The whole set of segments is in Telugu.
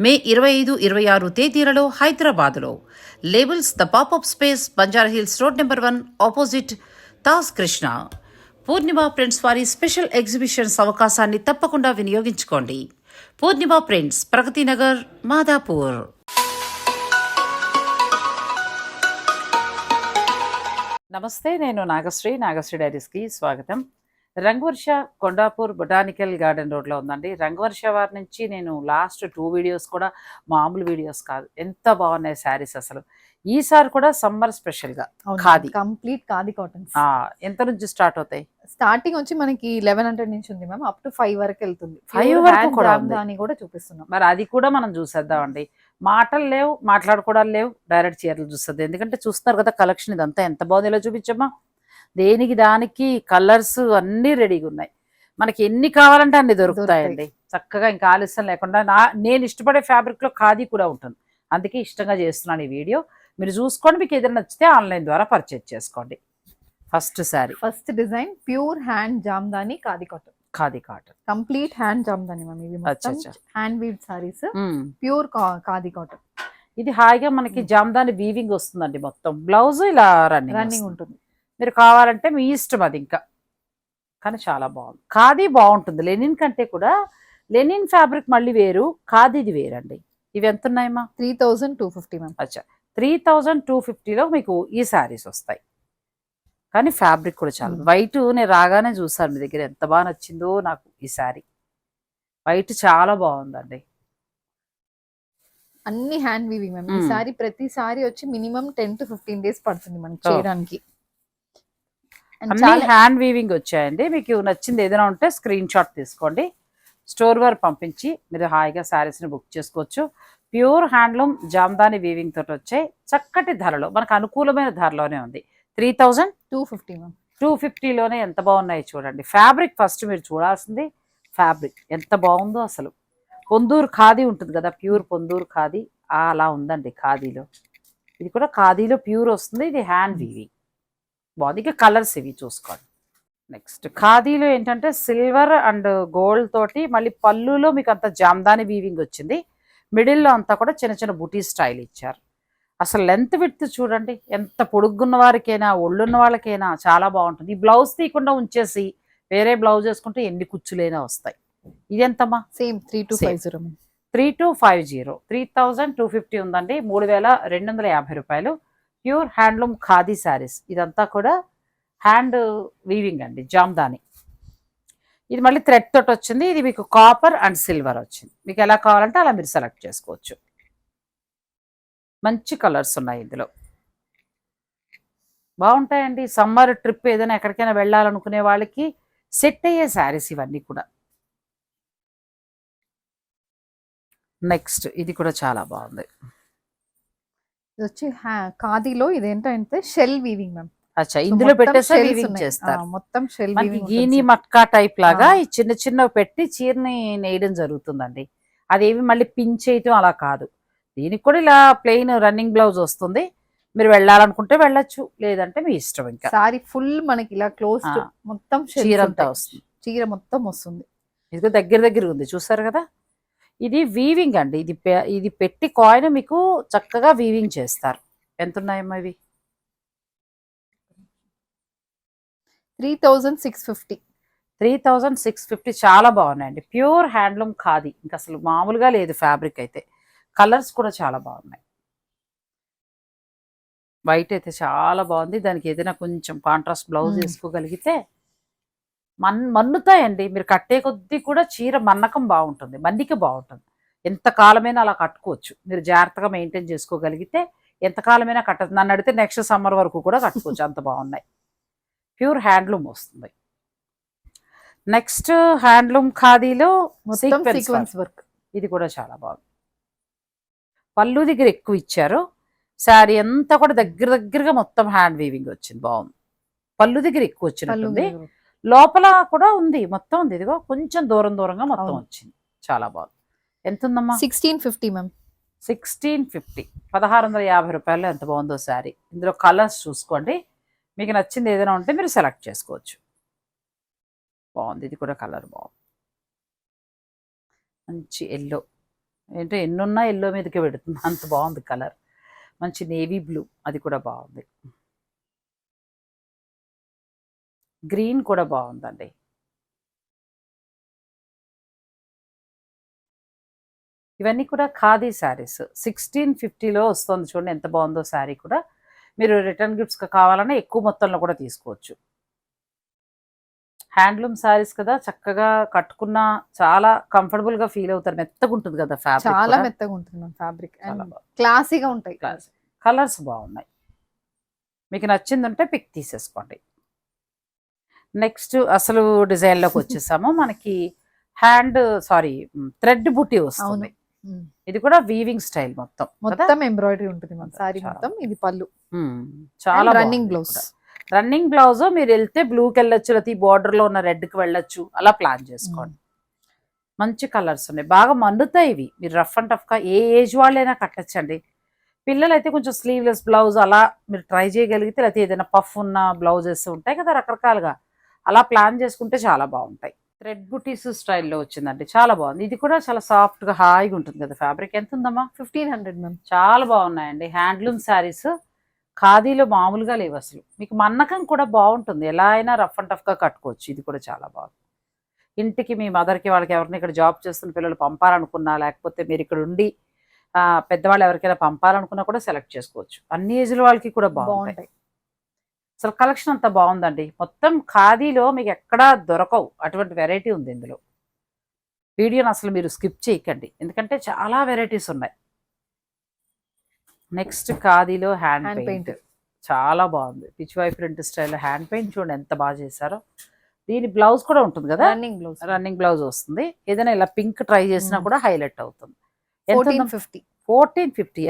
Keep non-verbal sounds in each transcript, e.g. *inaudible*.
మే ఇరవై ఐదు ఇరవై ఆరు తేదీలలో హైదరాబాద్లో. Labels the popup space Banjara Hills road number one opposite తాస్ Krishna Purnima prints వారి స్పెషల్ ఎగ్జిబిషన్స్ అవకాశాన్ని తప్పకుండా వినియోగించుకోండి. పూర్ణిమ ప్రింట్స్ ప్రగతి నగర్ మాదాపూర్. నమస్తే నేను నాగశ్రీ. నాగశ్రీ డైరీస్కి స్వాగతం. రంగవర్ష కొండాపూర్ బొటానికల్ గార్డెన్ రోడ్లో ఉందండి. రంగవర్ష వారి నుంచి నేను లాస్ట్ టూ వీడియోస్ కూడా మామూలు వీడియోస్ కాదు. ఎంత బాగున్నాయి శారీస్ అసలు. ఈసారి కూడా సమ్మర్ స్పెషల్గా ఖాదీ. Complete khadi cottons. ఆ, ఎంత నుంచి స్టార్ట్ అవుతాయి? స్టార్టింగ్ వచ్చి మనకి లెవెన్ హండ్రెడ్ నుంచి ఉంది మ్యామ్. అప్ టు ఫైవ్ వరకు వెళ్తుంది. Pure వరకు కూడా చూపిస్తున్నాం. మరి అది కూడా మనం చూసేద్దామండి. మాటలు లేవు మాట్లాడుకోవడాలు లేవు డైరెక్ట్ చీరలు చూస్తుంది ఎందుకంటే చూస్తున్నారు కదా కలెక్షన్ ఇదంతా. ఎంత బాగుంది ఇలా చూపించమ్మా. దేనికి దానికి కలర్స్ అన్నీ రెడీగా ఉన్నాయి. మనకి ఎన్ని కావాలంటే అన్ని దొరుకుతాయండి. చక్కగా ఇంకా ఆలస్యం లేకుండా నా నేను ఇష్టపడే ఫ్యాబ్రిక్లో ఖాదీ కూడా ఉంటుంది. అందుకే ఇష్టంగా చేస్తున్నాను ఈ వీడియో. మీరు చూసుకోండి మీకు ఏదైనా నచ్చితే ఆన్లైన్ ద్వారా పర్చేజ్ చేసుకోండి. First sari first design pure hand jamdani khadi cotton khadi cotton complete hand jamdani ma'am ఇవి మొత్తం. Hand weave saris pure khadi cotton ఇది హాయిగా మనకి జామ్దాని వీవింగ్ వస్తుందండి మొత్తం. బ్లౌజ్ ఇలా రన్నింగ్ రన్నింగ్ ఉంటుంది. మీరు కావాలంటే మీ ఇష్టం అది ఇంకా. కానీ చాలా బాగుంది. ఖాదీ బాగుంటుంది. లెనిన్ కంటే కూడా లెనిన్ ఫ్యాబ్రిక్ మళ్ళీ వేరు ఖాదీది వేరండి. ఇవి ఎంత ఉన్నాయమ్మా? Three thousand two fifty ma'am. అచ్చా. త్రీ థౌజండ్ టూ ఫిఫ్టీలో మీకు ఈ శారీస్ వస్తాయి. కానీ ఫ్యాబ్రిక్ కూడా చాలా. వైట్ నేను రాగానే చూసాను మీ దగ్గర ఎంత బాగా నచ్చిందో నాకు ఈ శారీ. వైట్ చాలా బాగుందండి. అన్ని హ్యాండ్ వీవింగ్ మ్యామ్. ఈ. సారీ ప్రతి సారీ వచ్చి minimum ten to fifteen days పడుతుంది మనకి. చేయడానికి. అన్ని హ్యాండ్ వీవింగ్ వచ్చాయండి. మీకు నచ్చింది ఏదైనా ఉంటే స్క్రీన్ షాట్ తీసుకోండి. స్టోర్ వారు పంపించి మీరు హాయిగా శారీస్ని బుక్ చేసుకోవచ్చు. ప్యూర్ హ్యాండ్లూమ్ జామ్దాని వీవింగ్ తోటి వచ్చాయి చక్కటి ధరలో మనకు అనుకూలమైన ధరలోనే ఉంది. Three thousand two fifty two ఫిఫ్టీలోనే ఎంత బాగున్నాయి చూడండి. ఫ్యాబ్రిక్ ఫస్ట్ మీరు చూడాల్సింది ఫ్యాబ్రిక్ ఎంత బాగుందో అసలు. పొందూరు ఖాదీ ఉంటుంది కదా ప్యూర్ పొందూరు ఖాదీ. అలా ఉందండి ఖాదీలో. ఇది కూడా ఖాదీలో ప్యూర్ వస్తుంది ఇది హ్యాండ్ వీవింగ్ బాగుంది. ఇక కలర్స్ ఇవి చూసుకోండి. నెక్స్ట్ ఖాదీలో ఏంటంటే సిల్వర్ అండ్ గోల్డ్ తోటి మళ్ళీ పళ్ళులో మీకు అంత జామ్దాని వీవింగ్ వచ్చింది. మిడిల్లో అంతా కూడా చిన్న చిన్న బుటీ స్టైల్ ఇచ్చారు. అసలు లెంత్ విడ్త్ చూడండి. ఎంత పొడుగున్న వారికైనా ఒళ్ళున్న వాళ్ళకైనా చాలా బాగుంటుంది. ఈ బ్లౌజ్ తీయకుండా ఉంచేసి వేరే బ్లౌజ్ వేసుకుంటే ఎన్ని కుచ్చులైనా వస్తాయి. ఇదెంతమ్మా? Same three two. Five zero three two five zero three thousand two fifty ఉందండి. మూడు వేల రెండు వందల యాభై రూపాయలు. Pure handloom khadi saris. ఇదంతా కూడా హ్యాండ్ వీవింగ్ అండి జామ్దాని. ఇది మళ్ళీ థ్రెడ్ తోటి వచ్చింది. ఇది మీకు కాపర్ అండ్ సిల్వర్ వచ్చింది. మీకు ఎలా కావాలంటే అలా మీరు సెలెక్ట్ చేసుకోవచ్చు. మంచి కలర్స్ ఉన్నాయి ఇందులో. బాగుంటాయండి. సమ్మర్ ట్రిప్ ఏదైనా ఎక్కడికైనా వెళ్ళాలనుకునే వాళ్ళకి సెట్ అయ్యే శారీస్ ఇవన్నీ కూడా. నెక్స్ట్ ఇది కూడా చాలా బాగుంది. ఇది వచ్చి ఖాదీలో ఇదేంటంటే షెల్ వీవింగ్ మ్యామ్. అచ్చా ఇందులో పెట్టేస్తే వీవింగ్ చేస్తారు. మొత్తం షెల్ వీవింగ్ గీని మట్కా టైప్ లాగా. ఈ చిన్న చిన్న పెట్టి చీరని నేయడం జరుగుతుందండి. అదేవి మళ్ళీ పిన్ చేయటం అలా కాదు. దీనికి కూడా ఇలా ప్లెయిన్ రన్నింగ్ బ్లౌజ్ వస్తుంది. మీరు వెళ్ళాలనుకుంటే వెళ్ళొచ్చు. లేదంటే మీ ఇష్టం ఇంకా. సారీ ఫుల్ మనకి ఇలా క్లోజ్. మొత్తం చీర అంతా. వస్తుంది. చీర మొత్తం వస్తుంది. ఇది దగ్గర దగ్గర ఉంది. చూసారు కదా? ఇది వీవింగ్ అండి. ఇది ఇది పెట్టి కాయిన్ మీకు చక్కగా వీవింగ్ చేస్తారు. ఎంత ఉన్నాయమ్మా ఇవి? Three thousand six fifty three thousand six fifty చాలా బాగున్నాయండి. Pure handloom khadi. ఇంకా అసలు మామూలుగా లేదు ఫ్యాబ్రిక్ అయితే. కలర్స్ కూడా చాలా బాగున్నాయి. వైట్ అయితే చాలా బాగుంది. దానికి ఏదైనా కొంచెం కాంట్రాస్ట్ బ్లౌజ్. వేసుకోగలిగితే మన్ మన్నుతాయండి. మీరు కట్టే కొద్దీ కూడా చీర మన్నకం బాగుంటుంది మన్నిక బాగుంటుంది. ఎంత కాలమైనా అలా కట్టుకోవచ్చు. మీరు జాగ్రత్తగా మెయింటైన్ చేసుకోగలిగితే ఎంత కాలమైనా కట్టదు నన్ను అడిగితే నెక్స్ట్ సమ్మర్ వరకు కూడా కట్టుకోవచ్చు. అంత బాగున్నాయి. ప్యూర్ హ్యాండ్లూమ్ వస్తుంది. Next handloom ఖాదీలో. Sequence work. ఇది కూడా చాలా బాగుంది. పళ్ళు దగ్గర ఎక్కువ ఇచ్చారు. శారీ అంతా కూడా దగ్గర దగ్గరగా మొత్తం హ్యాండ్ వీవింగ్ వచ్చింది. బాగుంది. పళ్ళు దగ్గర ఎక్కువ వచ్చినట్టుంది. లోపల కూడా ఉంది మొత్తం ఉంది. ఇదిగో కొంచెం దూరం దూరంగా మొత్తం. వచ్చింది. చాలా బాగుంది. ఎంత ఉందమ్మా sixteen fifty ma'am. Sixteen fifty. పదహారు వందల యాభై రూపాయలు ఎంత బాగుందో శారీ. ఇందులో కలర్స్ చూసుకోండి. మీకు నచ్చింది ఏదైనా ఉంటే మీరు సెలెక్ట్ చేసుకోవచ్చు. బాగుంది. ఇది కూడా కలర్ బాగుంది. మంచి ఎల్లో. ఏంటో ఎన్నున్నా ఎల్లో మీదకి పెడుతుంది. అంత బాగుంది కలర్. మంచి నేవీ బ్లూ. అది కూడా బాగుంది. గ్రీన్ కూడా బాగుందండి. ఇవన్నీ కూడా ఖాదీ శారీస్. సిక్స్టీన్ ఫిఫ్టీలో వస్తుంది చూడండి ఎంత బాగుందో శారీ కూడా. మీరు రిటర్న్ గిఫ్ట్స్ కావాలన్నా ఎక్కువ మొత్తంలో కూడా తీసుకోవచ్చు. హ్యాండ్లూమ్ శారీస్ కదా చక్కగా కట్టుకున్న చాలా కంఫర్టబుల్గా ఫీల్ అవుతారు. మెత్తగా ఉంటుంది కదా చాలా ఫ్యాబ్రిక్ మెత్తగా ఉంటుంది ఫ్యాబ్రిక్. క్లాసీగా ఉంటాయి. కలర్స్ బాగున్నాయి. మీకు నచ్చింది ఉంటే పిక్ తీసేసుకోండి. నెక్స్ట్ అసలు డిజైన్లోకి *laughs* వచ్చేసాము. మనకి హ్యాండ్ సారీ థ్రెడ్ బుట్టి వస్తుంది. ఇది కూడా వీవింగ్ స్టైల్ మొత్తం మొత్తం ఎంబ్రాయిడరీ ఉంటుంది మ్యామ్ సారీ. మొత్తం ఇది పళ్ళు. చాలా రన్నింగ్ బ్లౌజ్ రన్నింగ్ బ్లౌజ్ మీరు వెళ్తే బ్లూకి వెళ్ళొచ్చు లేకపోతే ఈ border లో ఉన్న red కి వెళ్ళొచ్చు అలా ప్లాన్ చేసుకోండి. మంచి కలర్స్ ఉన్నాయి. బాగా మండుతాయి ఇవి. మీరు రఫ్ అండ్ టఫ్గా ఏ ఏజ్ వాళ్ళైనా కట్టచ్చండి. పిల్లలు అయితే కొంచెం స్లీవ్లెస్ బ్లౌజ్ అలా మీరు ట్రై చేయగలిగితే లేకపోతే ఏదైనా పఫ్ ఉన్న బ్లౌజెస్ ఉంటాయి కదా రకరకాలుగా. అలా ప్లాన్ చేసుకుంటే చాలా బాగుంటాయి. థ్రెడ్ బుటీస్ స్టైల్లో వచ్చిందండి. చాలా బాగుంది. ఇది కూడా చాలా సాఫ్ట్గా హాయిగా ఉంటుంది కదా ఫ్యాబ్రిక్. ఎంత ఉందమ్మా? Fifteen hundred ma'am. చాలా బాగున్నాయండి. హ్యాండ్లూమ్ శారీస్ ఖాదీలో మామూలుగా లేవు అసలు. మీకు మన్నకం కూడా బాగుంటుంది. ఎలా అయినా రఫ్ అండ్ టఫ్గా కట్టుకోవచ్చు. ఇది కూడా చాలా బాగుంది. ఇంటికి మీ మదర్కి వాళ్ళకి ఎవరిని ఇక్కడ జాబ్ చేస్తున్న పిల్లలు పంపాలనుకున్నా లేకపోతే మీరు ఇక్కడ ఉండి పెద్దవాళ్ళు ఎవరికైనా పంపాలనుకున్నా కూడా సెలెక్ట్ చేసుకోవచ్చు. అన్ని ఏజ్ల వాళ్ళకి కూడా బాగుంటాయి. అసలు కలెక్షన్ అంతా బాగుందండి. మొత్తం ఖాదీలో మీకు ఎక్కడా దొరకవు. అటువంటి వెరైటీ ఉంది ఇందులో. వీడియోని అసలు మీరు స్కిప్ చేయకండి. ఎందుకంటే చాలా వెరైటీస్ ఉన్నాయి. నెక్స్ట్ ఖాదీలో హ్యాండ్ పెయింట్ చాలా బాగుంది. Pitch why print style hand paint చూడండి ఎంత బాగా చేశారో. దీని బ్లౌజ్ కూడా ఉంటుంది కదా? రన్నింగ్ బ్లౌజ్ రన్నింగ్ బ్లౌజ్ వస్తుంది. ఏదైనా ఇలా పింక్ ట్రై చేసినా Mm. కూడా హైలైట్ అవుతుంది. ఫోర్టీన్ ఫిఫ్టీ ఫోర్టీన్ ఫిఫ్టీ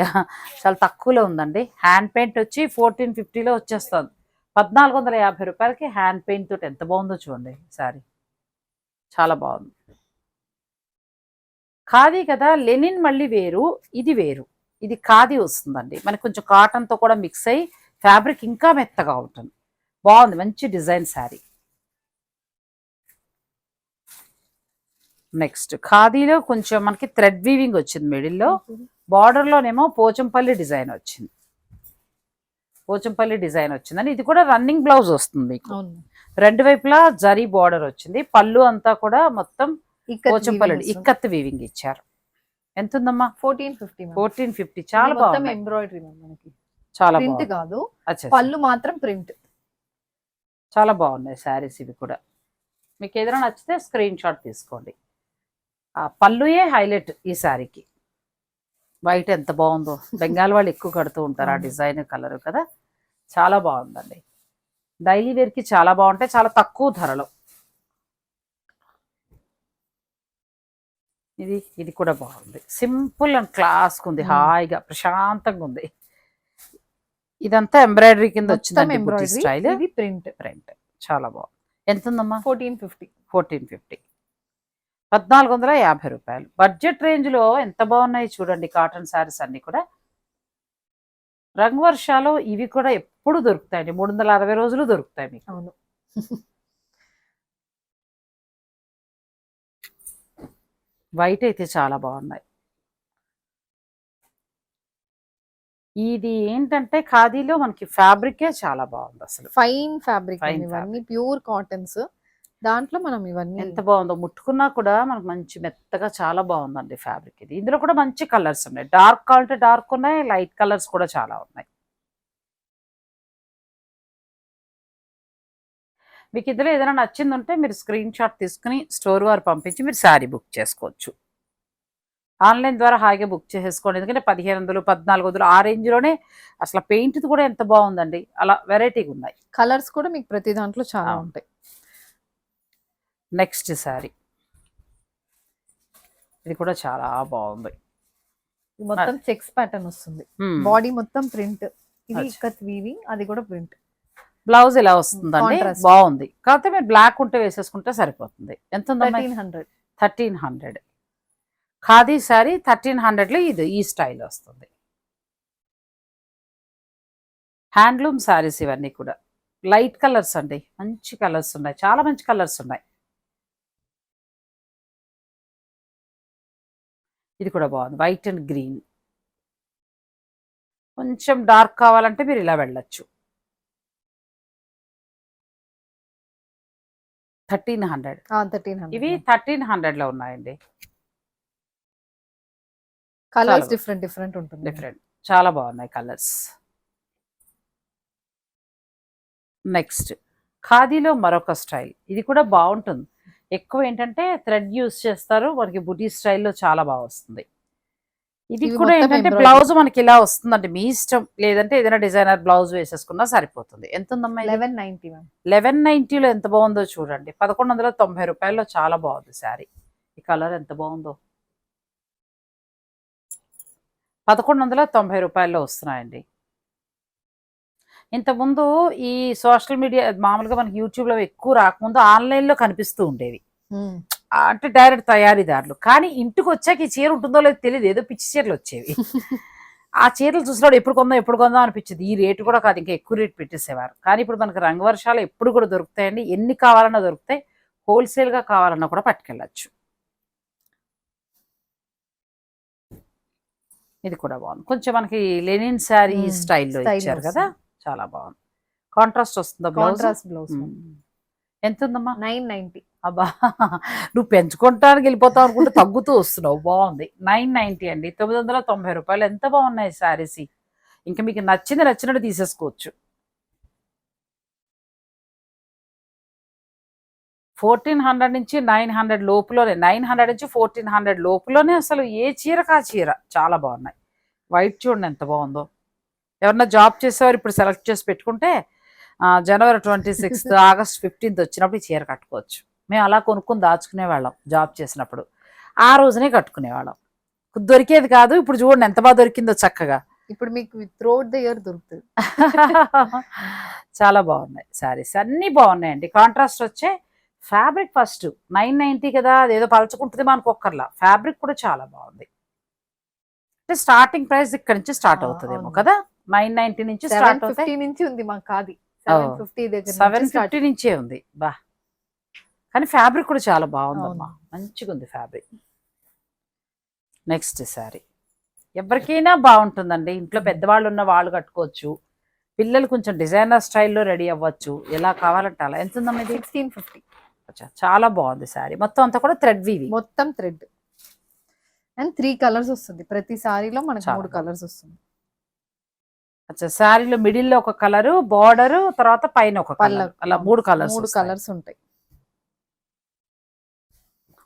చాలా తక్కువలో ఉందండి. హ్యాండ్ పెయింట్ వచ్చి ఫోర్టీన్ ఫిఫ్టీలో వచ్చేస్తుంది. పద్నాలుగు వందల యాభై రూపాయలకి హ్యాండ్ పెయింట్ తోటి ఎంత బాగుందో చూడండి సారీ. చాలా బాగుంది. ఖాదీ కదా లెనిన్ మళ్ళీ వేరు ఇది వేరు. ఇది ఖాదీ వస్తుందండి. మనకి కొంచెం కాటన్తో కూడా మిక్స్ అయ్యి ఫ్యాబ్రిక్ ఇంకా మెత్తగా ఉంటుంది. బాగుంది మంచి డిజైన్ శారీ నెక్స్ట్ ఖాదీలో కొంచెం మనకి థ్రెడ్ వీవింగ్ వచ్చింది మిడిల్లో. బార్డర్లోనేమో పోచంపల్లి డిజైన్ వచ్చింది. పోచంపల్లి డిజైన్ వచ్చిందని. ఇది కూడా రన్నింగ్ బ్లౌజ్ వస్తుంది మీకు. రెండు వైపులా జరీ బార్డర్ వచ్చింది. పళ్ళు అంతా కూడా మొత్తం పోచంపల్లి ఇక్కత్ వీవింగ్ ఇచ్చారు. ఎంత ఉందమ్మా ఫోర్టీన్ ఫిఫ్టీ ఫోర్టీన్ ఫిఫ్టీ. చాలా బాగుంది. ఎంబ్రాయిడరీ మనకి. చాలా ప్రింట్ కాదు. పళ్ళు మాత్రం ప్రింట్. చాలా బాగున్నాయి శారీస్ ఇవి కూడా. మీకు ఏదైనా నచ్చితే స్క్రీన్ షాట్ తీసుకోండి. ఆ పళ్ళుయే హైలైట్ ఈ శారీకి. వైట్ ఎంత బాగుందో. బెంగాల్ వాళ్ళు ఎక్కువ కడుతూ ఉంటారు ఆ. డిజైన్ కలర్ కదా. చాలా బాగుందండి. డైలీ వేర్కి చాలా బాగుంటాయి. చాలా తక్కువ ధరలో. ఇది ఇది కూడా బాగుంది. సింపుల్ అండ్ క్లాస్గా ఉంది. హాయిగా ప్రశాంతంగా ఉంది. ఇదంతా ఎంబ్రాయిడరీ కింద ఎంబ్రాయిడరీ. స్టైల్. ఇది ప్రింట్. ప్రింట్. చాలా బాగుంది. ఎంత ఉందమ్మా ఫోర్టీన్ ఫిఫ్టీ. Fourteen fifty. పద్నాలుగు వందల యాభై రూపాయలు. బడ్జెట్ రేంజ్లో ఎంత బాగున్నాయి చూడండి కాటన్ శారీస్ అన్ని కూడా. రంగు వర్షాలు ఇవి కూడా ఎప్పుడు దొరుకుతాయండి. మూడు వందల అరవై రోజులు దొరుకుతాయి మీకు. అవును. వైట్ అయితే చాలా బాగున్నాయి. ఇది ఏంటంటే ఖాదీలో మనకి ఫ్యాబ్రికే చాలా బాగుంది అసలు. ఫైన్ ఫ్యాబ్రిక్ ఇవన్నీ ప్యూర్ కాటన్స్. దాంట్లో మనం ఇవన్నీ ఎంత బాగుందో ముట్టుకున్నా కూడా మనకు మంచి మెత్తగా చాలా బాగుందండి ఫ్యాబ్రిక్ ఇది. ఇందులో కూడా మంచి కలర్స్ ఉన్నాయి. డార్క్ కావాలంటే డార్క్ ఉన్నాయి లైట్ కలర్స్ కూడా చాలా ఉన్నాయి. మీకు ఇందులో ఏదైనా నచ్చింది ఉంటే మీరు స్క్రీన్ షాట్ తీసుకుని స్టోర్ వారు పంపించి మీరు శారీ బుక్ చేసుకోవచ్చు. ఆన్లైన్ ద్వారా హాయిగా బుక్ చేసేసుకోండి. ఎందుకంటే పదిహేను వందలు పద్నాలుగు వందలు ఆ రేంజ్లోనే అసలు పెయింట్ కూడా ఎంత బాగుందండి. అలా వెరైటీగా ఉన్నాయి. కలర్స్ కూడా మీకు ప్రతి దాంట్లో చాలా. ఉంటాయి. నెక్స్ట్ శారీ. ఇది కూడా చాలా బాగుంది. ఇది మొత్తం చెక్స్ ప్యాటర్న్ వస్తుంది. బాడీ మొత్తం ప్రింట్ ఇది వీవింగ్ అది కూడా ప్రింట్ బ్లౌజ్ ఇలా వస్తుందండి. బాగుంది. కాకపోతే మీరు బ్లాక్ ఉంటే వేసేసుకుంటే సరిపోతుంది. ఎంత thirteen hundred thirteen hundred khadi sari thirteen హండ్రెడ్లో ఇది ఈ స్టైల్ వస్తుంది. హ్యాండ్లూమ్ శారీస్ ఇవన్నీ కూడా. లైట్ కలర్స్ అండి. మంచి కలర్స్ ఉన్నాయి. చాలా మంచి కలర్స్ ఉన్నాయి. ఇది కూడా బాగుంది. వైట్ అండ్ గ్రీన్ కొంచెం డార్క్ కావాలంటే మీరు ఇలా వెళ్ళచ్చు. థర్టీన్ హండ్రెడ్ థర్టీన్ ఇవి హండ్రెడ్ థర్టీన్ హండ్రెడ్లో ఉన్నాయండి. కలర్స్ డిఫరెంట్ డిఫరెంట్ ఉంటుంది డిఫరెంట్ చాలా బాగున్నాయి కలర్స్ నెక్స్ట్ ఖాదీలో మరొక స్టైల్ ఇది కూడా బాగుంటుంది. ఎక్కువ ఏంటంటే థ్రెడ్ యూస్ చేస్తారు. మనకి బుటీ స్టైల్లో చాలా బాగా వస్తుంది. ఇది కూడా ఏంటంటే. బ్లౌజ్ మనకి ఇలా వస్తుందండి. మీ ఇష్టం లేదంటే ఏదైనా డిజైనర్ బ్లౌజ్ వేసేసుకున్నా సరిపోతుంది. ఎంత ఉందమ్మా లెవెన్ నైన్టీ లెవెన్ నైన్టీలో ఎంత బాగుందో చూడండి. పదకొండు వందల తొంభై రూపాయల్లో చాలా బాగుంది శారీ. ఈ కలర్ ఎంత బాగుందో. పదకొండు వందల తొంభై రూపాయల్లో వస్తున్నాయండి. ఇంతకుముందు ఈ సోషల్ మీడియా మామూలుగా మనకి యూట్యూబ్లో ఎక్కువ రాకముందు ఆన్లైన్లో కనిపిస్తూ ఉండేవి. అంటే డైరెక్ట్ తయారీదారులు. కానీ ఇంటికి వచ్చాక ఈ చీర ఉంటుందో లేదో తెలియదు ఏదో పిచ్చి చీరలు వచ్చేవి. *laughs* ఆ చీరలు చూసినప్పుడు ఎప్పుడు కొందాం ఎప్పుడు కొందాం అనిపించింది. ఈ రేటు కూడా కాదు. ఇంకా ఎక్కువ రేట్ పెట్టేసేవారు. కానీ ఇప్పుడు మనకి రంగు వర్షాలు ఎప్పుడు కూడా దొరుకుతాయండి. ఎన్ని కావాలన్నా దొరుకుతాయి. హోల్సేల్గా కావాలన్నా కూడా పట్టుకెళ్ళచ్చు. ఇది కూడా బాగుంది. కొంచెం మనకి లెనిన్ శారీ స్టైల్లో ఇచ్చారు. కదా. చాలా బాగుంది. కాంట్రాస్ట్ వస్తుందా బ్లౌజ్ కాంట్రాస్ట్ బ్లౌజ్ ఎంత ఉందమ్మా నైన్ నైన్టీ. అబ్బా నువ్వు పెంచుకుంటానికి వెళ్ళిపోతావు అనుకుంటే తగ్గుతూ వస్తున్నావు. బాగుంది. నైన్ నైన్టీ అండి. తొమ్మిది వందల తొంభై రూపాయలు. ఎంత బాగున్నాయి శారీస్? ఇంకా మీకు నచ్చింది నచ్చినట్టు తీసేసుకోవచ్చు. ఫోర్టీన్ హండ్రెడ్ నుంచి నైన్ హండ్రెడ్ లోపులోనే నైన్ హండ్రెడ్ నుంచి ఫోర్టీన్ హండ్రెడ్ లోపులోనే అసలు ఏ చీరకు ఆ చీర? చాలా బాగున్నాయి. వైట్ చూడండి ఎంత బాగుందో. ఎవరన్నా జాబ్ చేసేవారు ఇప్పుడు సెలెక్ట్ చేసి పెట్టుకుంటే January twenty sixth *laughs* August fifteenth వచ్చినప్పుడు ఈ చీర కట్టుకోవచ్చు. మేము అలా కొనుక్కొని దాచుకునే వాళ్ళం జాబ్ చేసినప్పుడు. ఆ రోజునే కట్టుకునేవాళ్ళం. దొరికేది కాదు ఇప్పుడు చూడండి ఎంత బాగా దొరికిందో చక్కగా. ఇప్పుడు మీకు త్రోట్ ద ఇయర్ దొరుకుతుంది. *laughs* చాలా బాగున్నాయి శారీస్ అన్నీ బాగున్నాయండి. కాంట్రాస్ట్ వచ్చే ఫ్యాబ్రిక్ ఫస్ట్ నైన్ నైంటీ కదా అదేదో పలుచుకుంటుంది మనకు ఒక్కర్లా. ఫ్యాబ్రిక్ కూడా చాలా బాగుంది. అంటే స్టార్టింగ్ ప్రైస్ ఇక్కడ నుంచి స్టార్ట్ అవుతుందేమో. కదా? నైన్ నైన్టీ నుంచి స్టార్ట్ ఫిఫ్టీ నుంచి ఉంది మాకు కాది సెవెన్. ఫిఫ్టీ దగ్గర సెవెన్. ఫిఫ్టీ నుంచే ఉంది. బా. కానీ ఫ్యాబ్రిక్ కూడా చాలా బాగుందమ్మా. మంచిగా ఉంది ఫ్యాబ్రిక్ నెక్స్ట్ శారీ ఎవరికైనా బాగుంటుందండి. ఇంట్లో పెద్దవాళ్ళు ఉన్న వాళ్ళు కట్టుకోవచ్చు. పిల్లలు కొంచెం డిజైనర్ స్టైల్లో రెడీ అవ్వచ్చు. ఎలా కావాలంటే అలా. ఎంత ఉందమ్మా ఇది? సిక్స్టీన్ ఫిఫ్టీ అచ్చా, చాలా బాగుంది శారీ మొత్తం అంతా కూడా థ్రెడ్ వీవి మొత్తం థ్రెడ్ అండ్ త్రీ కలర్స్ వస్తుంది. ప్రతి సారీలో మనకి మూడు. కలర్స్ వస్తుంది. అచ్చా శారీలో మిడిల్లో ఒక కలరు బార్డర్ తర్వాత పైన ఒక కలర్. అలా మూడు కలర్స్ మూడు కలర్స్ ఉంటాయి.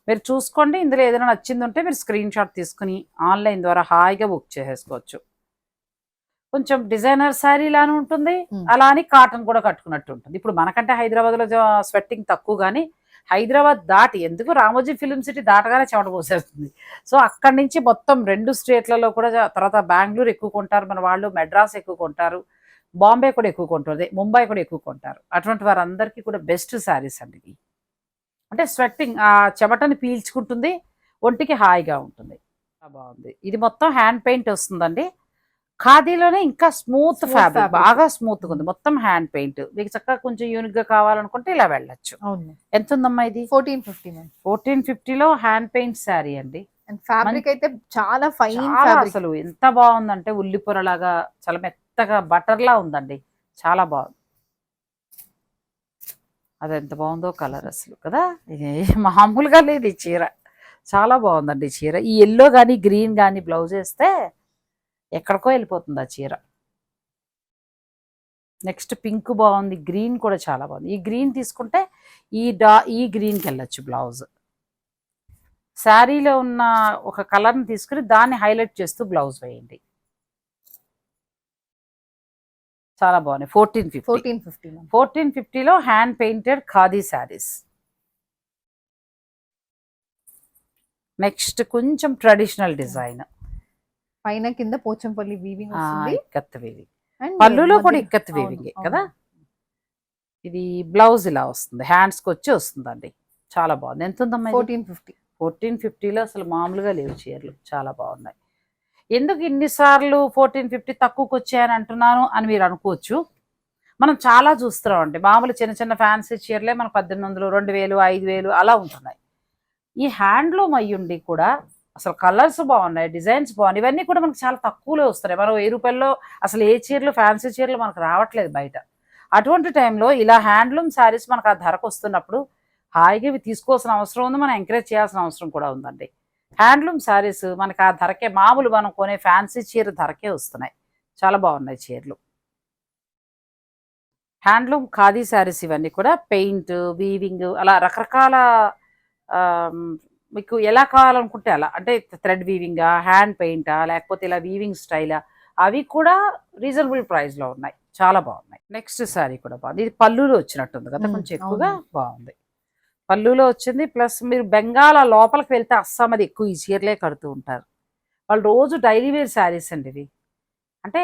మీరు చూసుకోండి ఇందులో ఏదైనా నచ్చింది ఉంటే మీరు స్క్రీన్ షాట్ తీసుకుని ఆన్లైన్ ద్వారా హాయిగా బుక్ చేసేసుకోవచ్చు. కొంచెం డిజైనర్ శారీ లానే ఉంటుంది. అలా అని కాటన్ కూడా కట్టుకున్నట్టు ఉంటుంది. ఇప్పుడు మనకంటే హైదరాబాద్లో స్వెట్టింగ్ తక్కువ కానీ హైదరాబాద్ దాటి ఎందుకు రామోజీ ఫిలిం సిటీ దాటగానే చెమట పోసేస్తుంది. సో అక్కడి నుంచి మొత్తం రెండు స్టేట్లలో కూడా తర్వాత బెంగళూరు ఎక్కువ కొంటారు. మన వాళ్ళు మెడ్రాస్ ఎక్కువ కొంటారు. బాంబే కూడా ఎక్కువ కొంటుంది ముంబై కూడా ఎక్కువ కొంటారు. అటువంటి వారందరికీ కూడా బెస్ట్ శారీస్ అండి ఇవి. అంటే స్వెట్టింగ్ ఆ చెమటని పీల్చుకుంటుంది ఒంటికి హాయిగా ఉంటుంది. చాలా బాగుంది. ఇది మొత్తం హ్యాండ్ పెయింట్ వస్తుందండి. ఖాదీలోనే ఇంకా స్మూత్ ఫ్యాబ్రిక్. బాగా స్మూత్ ఉంది. మొత్తం హ్యాండ్ పెయింట్ మీకు చక్కగా కొంచెం యూనిక్గా కావాలనుకుంటే ఇలా వెళ్ళొచ్చు. అవును. ఎంత ఉందమ్మా ఇది ఫోర్టీన్ ఫిఫ్టీ ఫోర్టీన్ ఫిఫ్టీలో హ్యాండ్ పెయింట్ శారీ అండి. ఫ్యాబ్రిక్ అయితే చాలా ఫైన్ అసలు ఎంత బాగుందంటే ఉల్లి పొరలాగా చాలా మెత్తగా బటర్ లా ఉందండి. చాలా బాగుంది. అది ఎంత బాగుందో కలర్ అసలు కదా? మామూలుగా లేదు ఈ చీర. చాలా బాగుందండి ఈ చీర. ఈ ఎల్లో కానీ గ్రీన్ కానీ బ్లౌజ్ వేస్తే ఎక్కడికో వెళ్ళిపోతుంది ఆ చీర. నెక్స్ట్ పింక్ బాగుంది గ్రీన్ కూడా చాలా బాగుంది. ఈ గ్రీన్ తీసుకుంటే ఈ డా ఈ గ్రీన్కి వెళ్ళొచ్చు బ్లౌజ్ శారీలో ఉన్న ఒక కలర్ని తీసుకుని దాన్ని హైలైట్ చేస్తూ బ్లౌజ్ వేయండి. చాలా బాగున్నాయి. Fourteen fifty fourteen fifty fourteen ఫిఫ్టీలో hand painted khadi saris next కొంచెం ట్రెడిషనల్ డిజైన్ పైన కింద పోచంపల్లి వీవింగ్ ఇక్కత్ పళ్ళులో కూడా ఇక్కత్ వీవింగ్. కదా? ఇది బ్లౌజ్ ఇలా వస్తుంది. హ్యాండ్స్కి వచ్చి వస్తుందండి. చాలా బాగుంది. ఎంత ఉందమ్మా ఫోర్టీన్ ఫిఫ్టీ ఫోర్టీన్ ఫిఫ్టీలో అసలు మామూలుగా లేవు చీరలు. చాలా బాగున్నాయి. ఎందుకు ఇన్నిసార్లు ఫోర్టీన్ ఫిఫ్టీ తక్కువకి వచ్చాయని అంటున్నాను అని మీరు అనుకోవచ్చు. మనం చాలా చూస్తున్నాం అండి మామూలు చిన్న చిన్న ఫ్యాన్సీ చీరలే మనకు పద్దెనిమిది వందలు రెండు వేలు ఐదు వేలు అలా ఉంటున్నాయి. ఈ హ్యాండ్లూమ్ అయ్యుండి కూడా అసలు కలర్స్ బాగున్నాయి డిజైన్స్ బాగున్నాయి ఇవన్నీ కూడా మనకు చాలా తక్కువలో వస్తున్నాయి. మనం వెయ్యి రూపాయల్లో అసలు ఏ చీరలు ఫ్యాన్సీ చీరలు మనకు రావట్లేదు బయట. అటువంటి టైంలో ఇలా హ్యాండ్లూమ్ శారీస్ మనకు ఆ ధరకు వస్తున్నప్పుడు హాయిగా ఇవి తీసుకోవాల్సిన అవసరం ఉంది మనం ఎంకరేజ్ చేయాల్సిన అవసరం కూడా ఉందండి. హ్యాండ్లూమ్ శారీస్ మనకి ఆ ధరకే మామూలు మనం కొనే ఫ్యాన్సీ చీర ధరకే వస్తున్నాయి. చాలా బాగున్నాయి చీరలు. హ్యాండ్లూమ్ ఖాదీ శారీస్ ఇవన్నీ కూడా పెయింట్ వీవింగ్ అలా రకరకాల మీకు ఎలా కావాలనుకుంటే అలా. అంటే థ్రెడ్ వీవింగా హ్యాండ్ పెయింటా లేకపోతే ఇలా వీవింగ్ స్టైలా అవి కూడా రీజనబుల్ ప్రైస్లో ఉన్నాయి. చాలా బాగున్నాయి. నెక్స్ట్ శారీ కూడా బాగుంది. ఇది పళ్ళులో వచ్చినట్టుంది కదా కొంచెం ఎక్కువగా. బాగుంది. పళ్ళులో వచ్చింది ప్లస్ మీరు బెంగాల్ లోపలికి వెళ్తే అస్సాం అది ఎక్కువ ఈ చీరలే కడుతూ ఉంటారు. వాళ్ళు రోజు డైలీ వేర్ శారీస్ అండి ఇవి. అంటే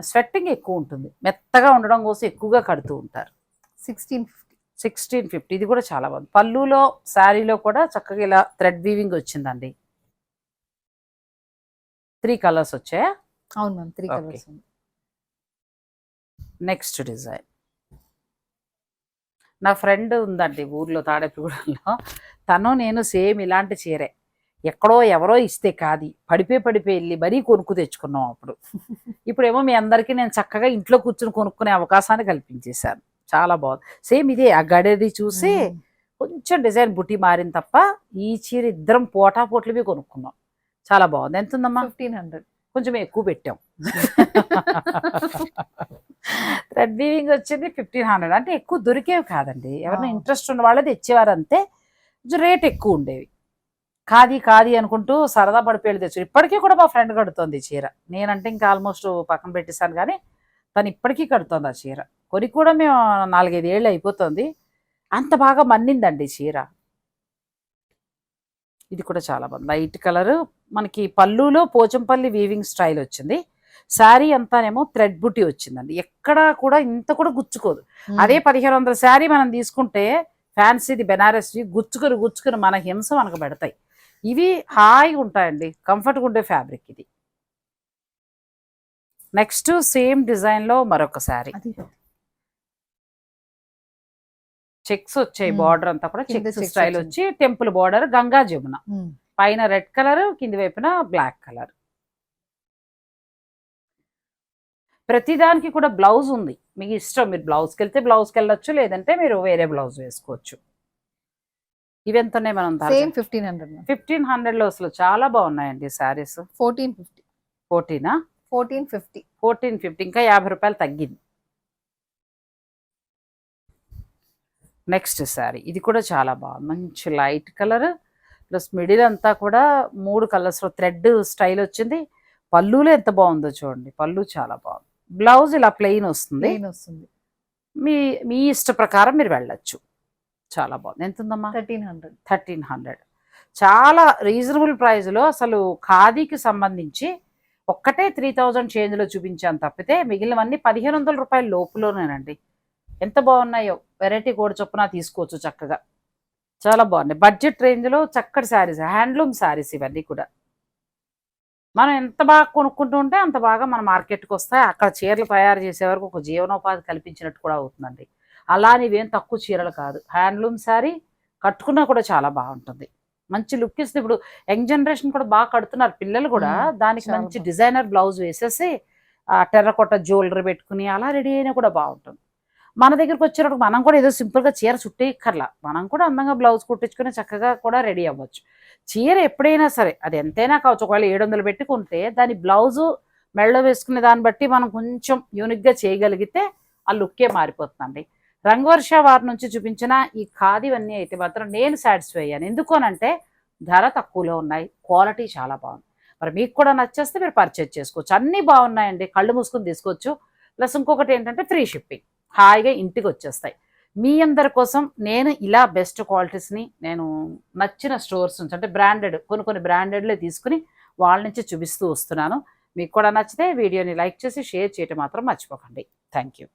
స్వెట్టింగ్ ఎక్కువ ఉంటుంది. మెత్తగా ఉండడం కోసం ఎక్కువగా కడుతూ ఉంటారు. సిక్స్టీన్ ఫిఫ్టీ సిక్స్టీన్ ఫిఫ్టీ ఇది కూడా చాలా బాగుంది. పళ్ళులో శారీలో కూడా చక్కగా ఇలా థ్రెడ్ వీవింగ్ వచ్చిందండి. త్రీ కలర్స్ వచ్చాయా? అవును ma'am three. Colours next design నా ఫ్రెండ్ ఉందండి ఊర్లో తాడేపుగూడెంలో తను నేను సేమ్ ఇలాంటి చీరే. ఎక్కడో ఎవరో ఇస్తే కాది. పడిపోయి పడిపోయి వెళ్ళి మరీ కొనుక్కు తెచ్చుకున్నాం అప్పుడు. *laughs* ఇప్పుడేమో మీ అందరికీ నేను చక్కగా ఇంట్లో కూర్చుని కొనుక్కునే అవకాశాన్ని కల్పించేశాను. చాలా బాగుంది. సేమ్ ఇదే ఆ గడేది చూసి కొంచెం డిజైన్ బుట్టి మారింది తప్ప ఈ చీర ఇద్దరం పోటా పోట్లవి కొనుక్కున్నాం. చాలా బాగుంది. ఎంత ఉందమ్మా ఫిఫ్టీన్ హండ్రెడ్. కొంచెం ఎక్కువ పెట్టాం. థ్రెడ్ వీవింగ్ వచ్చింది ఫిఫ్టీన్ హండ్రెడ్. అంటే ఎక్కువ దొరికేవి కాదండి. ఎవరైనా. ఇంట్రెస్ట్ ఉన్న వాళ్ళది తెచ్చేవారు అంతే కొంచెం రేట్ ఎక్కువ ఉండేవి. కాది కాది అనుకుంటూ సరదా పడిపోయి తెచ్చు ఇప్పటికీ కూడా మా ఫ్రెండ్ కడుతోంది చీర. నేనంటే ఇంకా ఆల్మోస్ట్ పక్కన పెట్టేశాను కానీ తను ఇప్పటికీ కడుతోంది ఆ చీర. కొని కూడా మేము నాలుగైదు ఏళ్ళు అయిపోతుంది. అంత బాగా మన్నిందండి చీర. ఇది కూడా చాలా బాగుంది. Light colour. మనకి పళ్ళులో పోచంపల్లి వీవింగ్ స్టైల్ వచ్చింది. శారీ అంతానేమో థ్రెడ్ బుట్టి వచ్చిందండి. ఎక్కడా కూడా ఇంత కూడా గుచ్చుకోదు. అదే పదిహేను వందల శారీ మనం తీసుకుంటే ఫ్యాన్సీది బెనారస్వి గుచ్చుకొని గుచ్చుకొని మన హింస మనకు పెడతాయి. ఇవి హాయిగా ఉంటాయండి. కంఫర్ట్గా ఉండే ఫ్యాబ్రిక్ ఇది. నెక్స్ట్ సేమ్ డిజైన్లో మరొక శారీ. చెక్స్ వచ్చాయి. బార్డర్ అంతా కూడా చెక్స్ స్టైల్. వచ్చి టెంపుల్ బార్డర్ గంగా జమున. పైన రెడ్ కలర్ కింది వైపున బ్లాక్ కలర్. ప్రతిదానికి కూడా బ్లౌజ్ ఉంది. మీకు ఇష్టం మీరు బ్లౌజ్కి వెళ్తే బ్లౌజ్కి వెళ్ళొచ్చు లేదంటే మీరు వేరే బ్లౌజ్ వేసుకోవచ్చు. ఇవి ఎంత ఉన్నాయి మనం ఫిఫ్టీన్ హండ్రెడ్ ఫిఫ్టీన్ హండ్రెడ్లో అసలు చాలా బాగున్నాయండి saris. Fourteen fifty. ఫోర్టీనా? Fourteen fifty. Fourteen fifty. ఇంకా యాభై రూపాయలు తగ్గింది. నెక్స్ట్ శారీ. ఇది కూడా చాలా బాగుంది మంచి లైట్ కలర్. ప్లస్ మిడిల్ అంతా కూడా మూడు కలర్స్లో థ్రెడ్ స్టైల్ వచ్చింది. పళ్ళులో ఎంత బాగుందో చూడండి. పళ్ళు చాలా బాగుంది. బ్లౌజ్ ఇలా ప్లెయిన్ వస్తుంది. వస్తుంది. మీ మీ ఇష్ట ప్రకారం మీరు వెళ్ళొచ్చు. చాలా బాగుంది. ఎంత ఉందమ్మా? Thirteen hundred. Thirteen hundred. చాలా రీజనబుల్ ప్రైస్లో అసలు ఖాదీకి సంబంధించి ఒక్కటే త్రీ థౌజండ్ చేంజ్లో చూపించాను తప్పితే మిగిలినవన్నీ పదిహేను వందల రూపాయల లోపులోనేనండి. ఎంత బాగున్నాయో వెరైటీ కూడా చొప్పున తీసుకోవచ్చు చక్కగా. చాలా బాగున్నాయి. బడ్జెట్ రేంజ్లో చక్కటి శారీస్ హ్యాండ్లూమ్ శారీస్ ఇవన్నీ కూడా. మనం ఎంత బాగా కొనుక్కుంటూ ఉంటే అంత బాగా మన మార్కెట్కి వస్తాయి. అక్కడ చీరలు తయారు చేసే వరకు ఒక జీవనోపాధి కల్పించినట్టు కూడా అవుతుందండి. అలా ఇవేం తక్కువ చీరలు కాదు. హ్యాండ్లూమ్ శారీ కట్టుకున్నా కూడా చాలా బాగుంటుంది. మంచి లుక్ ఇస్తుంది. ఇప్పుడు యంగ్ జనరేషన్ కూడా బాగా కడుతున్నారు పిల్లలు కూడా. దానికి మంచి. డిజైనర్ బ్లౌజ్ వేసేసి ఆ టెర్రకొట్ట జ్యువెలరీ పెట్టుకుని అలా రెడీ అయినా కూడా బాగుంటుంది. మన దగ్గరకు వచ్చినప్పుడు మనం కూడా ఏదో సింపుల్గా చీర చుట్టేయక్కర్లా. మనం కూడా అందంగా బ్లౌజ్ కుట్టించుకుని చక్కగా కూడా రెడీ అవ్వచ్చు. చీర ఎప్పుడైనా సరే అది ఎంతైనా కావచ్చు. ఒకవేళ ఏడు వందలు పెట్టుకుంటే దాని బ్లౌజు మెళ్ళ వేసుకునే దాన్ని బట్టి మనం కొంచెం యూనిక్గా చేయగలిగితే ఆ లుక్కే మారిపోతుందండి. రంగవర్ష వారి నుంచి చూపించిన ఈ ఖాదీవన్నీ అయితే మాత్రం నేను సాటిస్ఫై అయ్యాను. ఎందుకోనంటే ధర తక్కువలో ఉన్నాయి. క్వాలిటీ చాలా బాగుంది. మరి మీకు కూడా నచ్చేస్తే మీరు పర్చేజ్ చేసుకోవచ్చు. అన్నీ బాగున్నాయండి. కళ్ళు మూసుకొని తీసుకోవచ్చు. ప్లస్ ఇంకొకటి ఏంటంటే ఫ్రీ షిప్పింగ్ హాయిగా ఇంటికి వచ్చేస్తాయి మీ అందరి కోసం నేను ఇలా బెస్ట్ క్వాలిటీస్ని నేను నచ్చిన స్టోర్స్ నుంచి అంటే బ్రాండెడ్ కొన్ని కొన్ని బ్రాండెడ్లే తీసుకుని వాళ్ళ నుంచి చూపిస్తూ వస్తున్నాను. మీకు కూడా నచ్చితే వీడియోని లైక్ చేసి షేర్ చేయటం మాత్రం మర్చిపోకండి. Thank you.